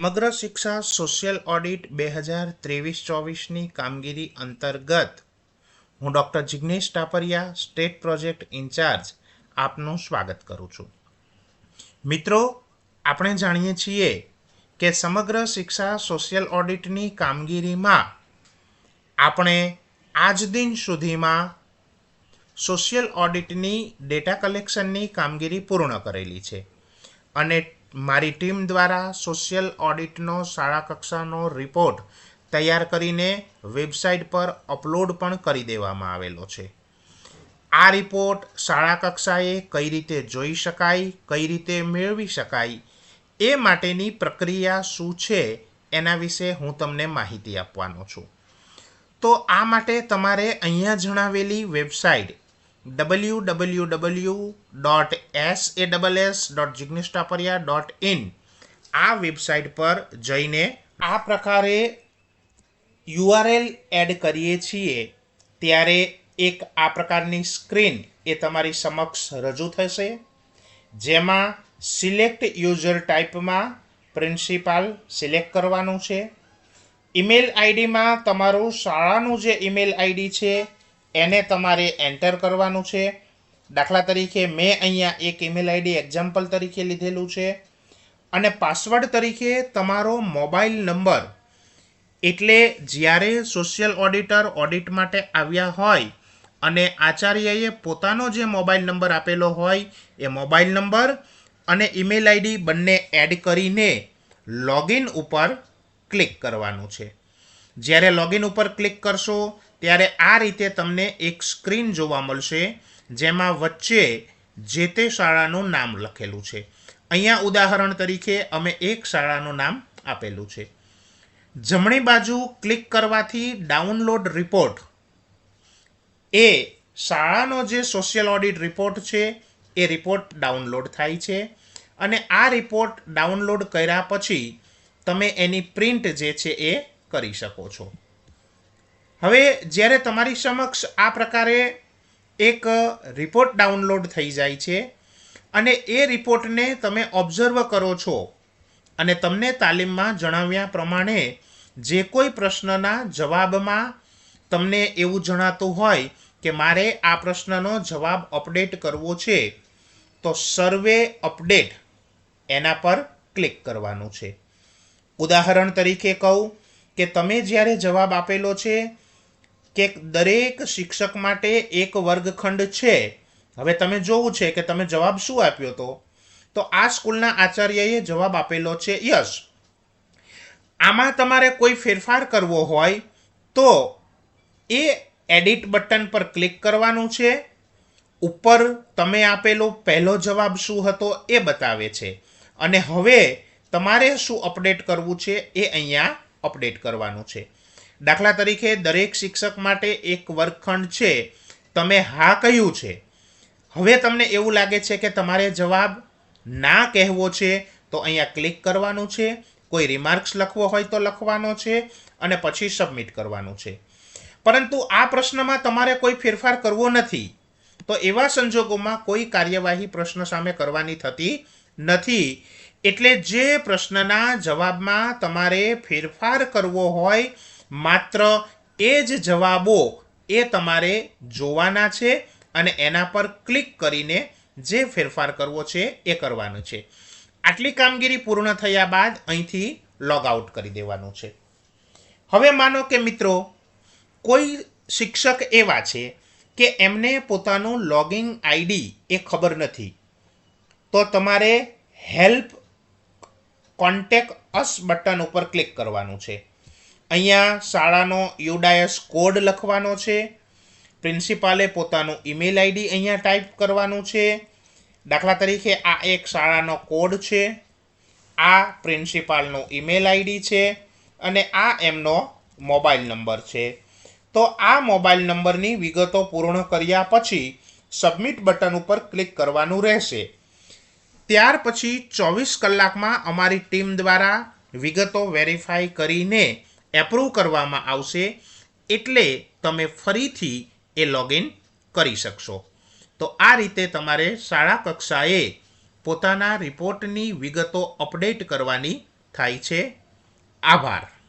સમગ્ર શિક્ષા social audit બે હજાર ત્રેવીસ ચોવીસની કામગીરી અંતર્ગત. હું doctor Jignesh Taparia, state project incharge, આપનું સ્વાગત કરું છું. મિત્રો, આપણે જાણીએ છીએ કે સમગ્ર શિક્ષા સોશિયલ ઓડિટની કામગીરીમાં આપણે આજ દિન સુધીમાં સોશિયલ ઓડિટની ડેટા કલેક્શનની કામગીરી પૂર્ણ કરેલી છે. અને મારી ટીમ દ્વારા સોશિયલ ઓડિટનો શાળા કક્ષાનો રિપોર્ટ તૈયાર કરીને વેબસાઇટ પર અપલોડ પણ કરી દેવામાં આવેલો છે. આ રિપોર્ટ શાળા કક્ષાએ કઈ રીતે જોઈ શકાય, કઈ રીતે મેળવી શકાય, એ માટેની પ્રક્રિયા શું છે એના વિશે હું તમને માહિતી આપવાનો છું. તો આ માટે તમારે અહીંયા જણાવેલી website W W W dot S A double S dot Jignesh Taparia dot in આ વેબસાઇટ પર જઈને આ પ્રકારે યુઆરએલ એડ કરીએ છીએ. ત્યારે એક આ પ્રકારની સ્ક્રીન એ તમારી સમક્ષ રજૂ થશે. જેમાં સિલેક્ટ યુઝર ટાઈપમાં પ્રિન્સિપાલ સિલેક્ટ કરવાનું છે. ઈમેલ આઈડીમાં તમારું શાળાનું જે ઈમેલ આઈડી છે એને તમારે એન્ટર કરવાનું છે. દાખલા તરીકે મેં અહીંયા એક ઈમેલ આઈડી એક્ઝામ્પલ તરીકે લીધેલું છે. અને પાસવર્ડ તરીકે તમારો મોબાઈલ નંબર એટલે જ્યારે સોશિયલ ઓડિટર ઓડિટ માટે આવ્યા હોય અને આચાર્યએ પોતાનો જે મોબાઈલ નંબર આપેલો હોય એ મોબાઈલ નંબર અને ઈમેલ આઈડી બંને એડ કરીને લોગિન ઉપર ક્લિક કરવાનું છે. જ્યારે લોગિન ઉપર ક્લિક કરશો ત્યારે આ રીતે તમને એક સ્ક્રીન જોવા મળશે, જેમાં વચ્ચે જે તે શાળાનું નામ લખેલું છે. અહીંયા ઉદાહરણ તરીકે અમે એક શાળાનું નામ આપેલું છે. જમણી બાજુ ક્લિક કરવાથી ડાઉનલોડ રિપોર્ટ. એ શાળાનો જે સોશિયલ ઓડિટ રિપોર્ટ છે, એ રિપોર્ટ ડાઉનલોડ થાય છે. અને આ રિપોર્ટ ડાઉનલોડ કર્યા પછી તમે એની પ્રિન્ટ જે છે એ કરી શકો છો. હવે જ્યારે તમારી સમક્ષ આ પ્રકારે એક રિપોર્ટ ડાઉનલોડ થઈ જાય છે અને એ રિપોર્ટને તમે ઓબ્ઝર્વ કરો છો અને તમને તાલીમમાં જણાવ્યા પ્રમાણે જે કોઈ પ્રશ્નના જવાબમાં તમને એવું જણાતું હોય કે મારે આ પ્રશ્નનો જવાબ અપડેટ કરવો છે, તો સર્વે અપડેટ એના પર ક્લિક કરવાનું છે. ઉદાહરણ તરીકે કહું કે તમે જ્યારે જવાબ આપેલો છે કે દરેક શિક્ષક માટે એક વર્ગખંડ છે. હવે તમે જોવું છે કે તમે જવાબ શું આપ્યો તો? તો આ સ્કૂલના આચાર્યએ જવાબ આપેલો છે યસ આમાં તમારે કોઈ ફેરફાર કરવો હોય તો એ એડિટ બટન પર ક્લિક કરવાનું છે. ઉપર તમે આપેલો પહેલો જવાબ શું હતો એ બતાવે છે. અને હવે તમારે શું અપડેટ કરવું છે એ અહીંયા અપડેટ કરવાનું છે. દાખલા તરીકે દરેક શિક્ષક માટે એક વર્ગખંડ છે. તમે હા કહ્યું છે. હવે તમને એવું લાગે છે કે તમારે જવાબ ના કહેવો છે, તો અહીંયા ક્લિક કરવાનું છે. કોઈ રિમાર્ક્સ લખવો હોય તો લખવાનો છે અને પછી સબમિટ કરવાનું છે. પરંતુ આ પ્રશ્નમાં તમારે કોઈ ફેરફાર કરવો નથી. તો એવા સંજોગોમાં કોઈ કાર્યવાહી પ્રશ્ન સામે કરવાની થતી નથી. એટલે જે પ્રશ્નના જવાબમાં તમારે ફેરફાર કરવો હોય માત્ર એ જ જવાબો એ તમારે જોવાના છે અને એના પર ક્લિક કરીને જે ફેરફાર કરવો છે એ કરવાનું છે. આટલી કામગીરી પૂર્ણ થયા બાદ અહીંથી લોગ આઉટ કરી દેવાનું છે. હવે માનો કે મિત્રો, કોઈ શિક્ષક એવા છે કે એમને પોતાનું લોગિંગ આઈડી એ ખબર નથી, તો તમારે હેલ્પ કોન્ટેક અસ બટન ઉપર ક્લિક કરવાનું છે. અહીંયા શાળાનો યુડાયસ કોડ લખવાનો છે. પ્રિન્સિપાલે પોતાનું ઈમેલ આઈડી અહીંયા ટાઈપ કરવાનું છે. દાખલા તરીકે આ એક શાળાનો કોડ છે. આ પ્રિન્સિપાલનું ઈમેલ આઈડી છે અને આ એમનો મોબાઈલ નંબર છે. તો આ મોબાઈલ નંબરની વિગતો પૂર્ણ કર્યા પછી સબમિટ બટન ઉપર ક્લિક કરવાનું રહેશે. ત્યાર પછી ચોવીસ કલાકમાં અમારી ટીમ દ્વારા વિગતો વેરીફાઈ કરીને એપ્રૂવ કરવામાં આવશે એટલે તમે ફરીથી એ લોગિન કરી શકશો. તો આ રીતે તમારે શાળા કક્ષાએ પોતાના રિપોર્ટની વિગતો અપડેટ કરવાની થાય છે. આભાર.